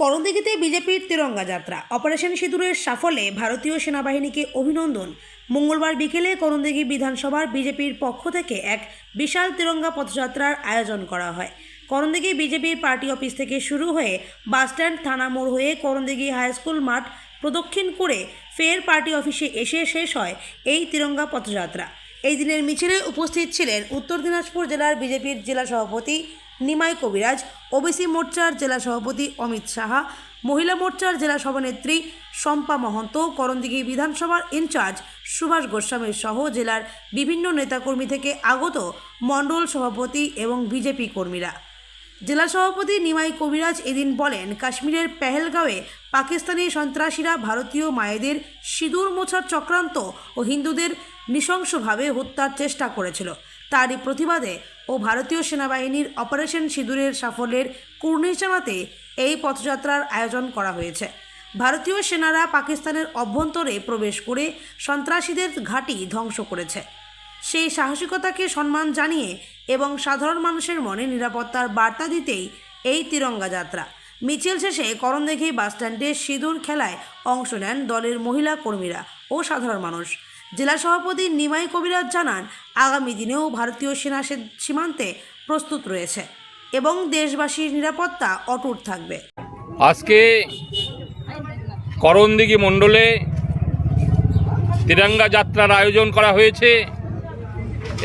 করণদিঘিতে বিজেপির তিরঙ্গা যাত্রা। অপারেশন সিঁদুরের সাফল্যে ভারতীয় সেনাবাহিনীকে অভিনন্দন। মঙ্গলবার বিকেলে করণদিঘি বিধানসভার বিজেপির পক্ষ থেকে এক বিশাল তিরঙ্গা পথযাত্রার আয়োজন করা হয়। করণদিঘি বিজেপির পার্টি অফিস থেকে শুরু হয়ে বাসস্ট্যান্ড, থানা মোড় হয়ে করণদিঘি হাইস্কুল মাঠ প্রদক্ষিণ করে ফের পার্টি অফিসে এসে শেষ হয় এই তিরঙ্গা পথযাত্রা। এই দিনের মিছিলে উপস্থিত ছিলেন উত্তর দিনাজপুর জেলার বিজেপির জেলা সভাপতি নিমাই কবিরাজ, ওবিসি মোর্চার জেলা সভাপতি অমিত সাহা, মহিলা মোর্চার জেলা সভানেত্রী শম্পা মহন্ত, করণদিঘি বিধানসভার ইনচার্জ সুভাষ গোস্বামীর সহ জেলার বিভিন্ন নেতাকর্মী থেকে আগত মণ্ডল সভাপতি এবং বিজেপি কর্মীরা। জেলা সভাপতি নিমাই কবিরাজ এদিন বলেন, কাশ্মীরের পেহেলগাঁওয়ে পাকিস্তানি সন্ত্রাসীরা ভারতীয় মায়েদের সিঁদুর মোছার চক্রান্ত ও হিন্দুদের নৃশংসভাবে হত্যার চেষ্টা করেছিল। তারই প্রতিবাদে ও ভারতীয় সেনাবাহিনীর অপারেশন সিঁদুরের সাফল্যের জানাতে এই পথযাত্রার আয়োজন করা হয়েছে। ভারতীয় সেনারা পাকিস্তানের অভ্যন্তরে প্রবেশ করে সন্ত্রাসীদের ঘাঁটি ধ্বংস করেছে। সেই সাহসিকতাকে সম্মান জানিয়ে এবং সাধারণ মানুষের মনে নিরাপত্তার বার্তা দিতেই এই তিরঙ্গা যাত্রা। মিছিল শেষে করণদেখি বাসস্ট্যান্ডে সিঁদুর খেলায় অংশ নেন দলের মহিলা কর্মীরা ও সাধারণ মানুষ। জেলা সভাপতি নিমাই কবিরাজ জানান, আগামী দিনেও ভারতীয় সেনা সীমান্তে প্রস্তুত রয়েছে এবং দেশবাসীর নিরাপত্তা অটুট থাকবে। আজকে করণদিঘি মণ্ডলে তেরাঙ্গা যাত্রার আয়োজন করা হয়েছে।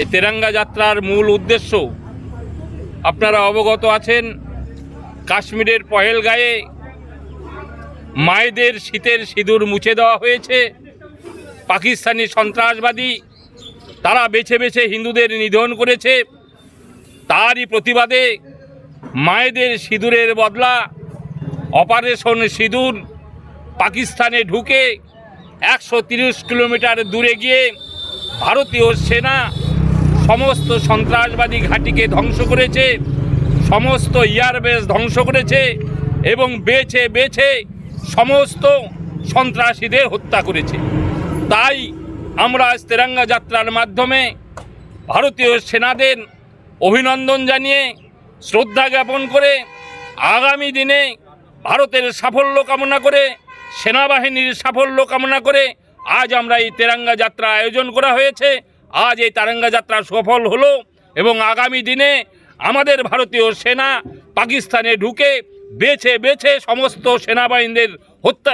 এই তিরঙ্গা যাত্রার মূল উদ্দেশ্য, আপনারা অবগত আছেন, কাশ্মীরের পহেলগাঁয়ে মায়েদের শীতের সিঁদুর মুছে দেওয়া হয়েছে। পাকিস্তানি সন্ত্রাসবাদী তারা বেছে বেছে হিন্দুদের নিধন করেছে। তারই প্রতিবাদে মায়েদের সিঁদুরের বদলা, অপারেশন সিঁদুর পাকিস্তানে ঢুকে একশো কিলোমিটার দূরে গিয়ে ভারতীয় সেনা সমস্ত সন্ত্রাসবাদী ঘাঁটিকে ধ্বংস করেছে, সমস্ত এয়ারবেস ধ্বংস করেছে এবং বেছে বেছে সমস্ত সন্ত্রাসীদের হত্যা করেছে। তাই আমরা আজ তেরাঙ্গা যাত্রার মাধ্যমে ভারতীয় সেনাদের অভিনন্দন জানিয়ে শ্রদ্ধা জ্ঞাপন করে আগামী দিনে ভারতের সাফল্য কামনা করে, সেনাবাহিনীর সাফল্য কামনা করে আজ আমরা এই তেরাঙ্গা যাত্রা আয়োজন করা হয়েছে। আজ এই তেরাঙ্গা যাত্রা সফল হলো এবং আগামী দিনে আমাদের ভারতীয় সেনা পাকিস্তানে ঢুকে বেছে বেছে সমস্ত সেনাবাহিনীদের হত্যা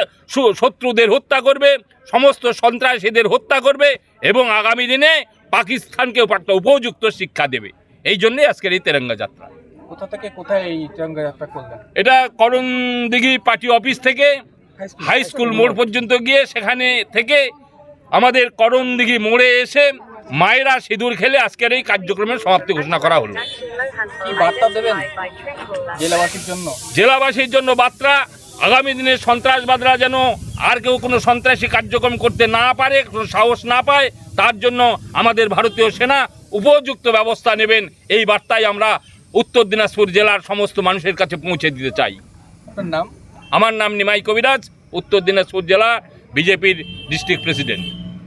শত্রুদের হত্যা করবে সমস্ত সন্ত্রাসীদের হত্যা করবে এবং আগামী দিনে পাকিস্তানকেও একটা উপযুক্ত শিক্ষা দেবে। এই জন্যই আজকের এই তেরঙ্গা যাত্রা। কোথা থেকে কোথায় এই তিরঙ্গা যাত্রা করলেন? এটা করণ দিঘি পার্টি অফিস থেকে হাই স্কুল মোড় পর্যন্ত গিয়ে সেখানে থেকে আমাদের করণ দিঘি মোড়ে এসে মায়েরা সিঁদুর খেলে আজকের এই কার্যক্রমের সমাপ্তি ঘোষণা করা হলো। জেলাবাসীর জন্য? জেলাবাসীর জন্য বার্তা আগামী দিনে সন্ত্রাসবাদরা যেন আর কেউ কোনো সন্ত্রাসী কার্যক্রম করতে না পারে কোনো সাহস না পায় তার জন্য আমাদের ভারতীয় সেনা উপযুক্ত ব্যবস্থা নেবেন। এই বার্তায় আমরা উত্তর দিনাজপুর জেলার সমস্ত মানুষের কাছে পৌঁছে দিতে চাই। নাম? আমার নাম নিমাই কবিরাজ উত্তর দিনাজপুর জেলা বিজেপির ডিস্ট্রিক্ট প্রেসিডেন্ট।